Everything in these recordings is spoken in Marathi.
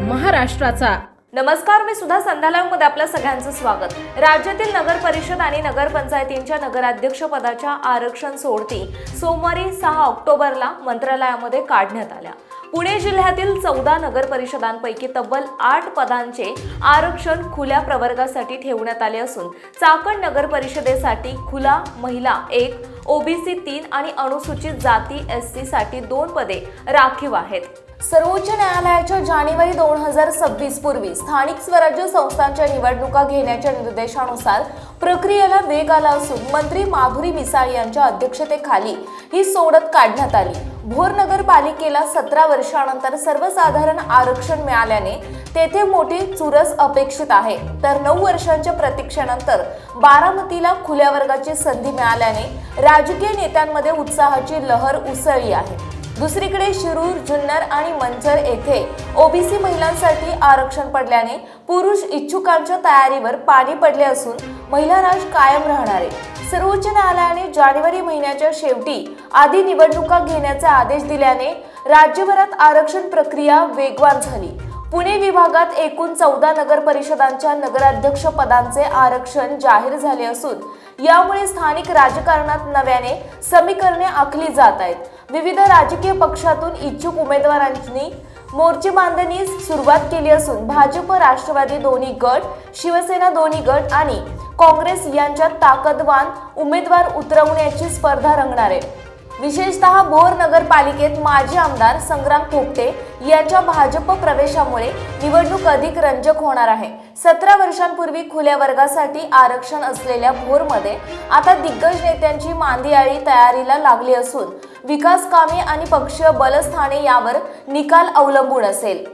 महाराष्ट्राचा. नमस्कार मी सुद्धा संध्यालाय आपल्या सगळ्यांचं स्वागत. राज्यातील नगर परिषद आणि नगरपंचायतींच्या नगराध्यक्ष पदाच्या आरक्षण सोडती सोमवारी सहा ऑक्टोबरला मंत्रालयामध्ये काढण्यात आल्या. पुणे जिल्ह्यातील चौदा नगर परिषदांपैकी तब्बल आठ पदांचे आरक्षण खुल्या प्रवर्गासाठी ठेवण्यात आले असून चाकण नगर परिषदेसाठी खुला महिला एक ओबीसी तीन आणि अनुसूचित जाती एस सी साठी दोन पदे राखीव आहेत. सर्वोच्च न्यायालयाच्या जानेवारी दोन हजार सव्वीस पूर्वी स्थानिक स्वराज्य संस्थांच्या निवडणुका घेण्याच्या निर्देशानुसार प्रक्रियेला वेग आला असून मंत्री माधुरी मिसाळ यांच्या अध्यक्षतेखाली ही सोडत काढण्यात आली. भोर नगरपालिकेला सतरा वर्षानंतर सर्वसाधारण आरक्षण मिळाल्याने तेथे मोठी चुरस अपेक्षित आहे. तर नऊ वर्षांच्या प्रतीक्षेनंतर बारामतीला खुल्या वर्गाची संधी मिळाल्याने राजकीय नेत्यांमध्ये उत्साहाची लहर उसळली आहे. दुसरीकडे शिरूर जुन्नर आणि मंचर येथे ओबीसी महिलांसाठी आरक्षण पडल्याने पुरुष इच्छुकांच्या तयारीवर पाणी पडले असून महिला राज कायम राहणार आहे सर्वोच्च न्यायालयाने जानेवारी महिन्याच्या शेवटी आधी निवडणुका घेण्याचे आदेश दिल्याने राज्यभरात आरक्षण प्रक्रिया वेगवान झाली. पुणे विभागात एकूण चौदा नगर परिषदांच्या नगराध्यक्ष पदांचे आरक्षण जाहीर झाले असून यामुळे स्थानिक राजकारणात नव्याने समीकरणे आखली जात आहेत. विविध राजकीय पक्षातून इच्छुक उमेदवारांनी मोर्चे बांधणीस सुरुवात केली असून भाजप राष्ट्रवादी दोन्ही गट शिवसेना दोन्ही गट आणि काँग्रेस यांच्यात ताकदवान उमेदवार उतरवण्याची स्पर्धा रंगणार आहे. विशेषतः भोर नगरपालिकेत माजी आमदार संग्राम थोपटे यांच्या भाजप प्रवेशामुळे निवडणूक अधिक रंजक होणार आहे. सतरा वर्षांपूर्वी खुल्या वर्गासाठी आरक्षण असलेल्या भोरमध्ये आता दिग्गज नेत्यांची मांदियाळी तयारीला लागली असून विकास कामे आणि पक्षीय बलस्थाने यावर निकाल अवलंबून असेल.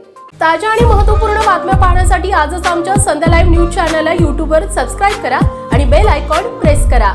ताज्या आणि महत्त्वपूर्ण बातम्या पाहण्यासाठी आजच आमच्या संध्या लाईव्ह न्यूज चॅनलला यूट्यूबवर सबस्क्राईब करा आणि बेल आयकॉन प्रेस करा.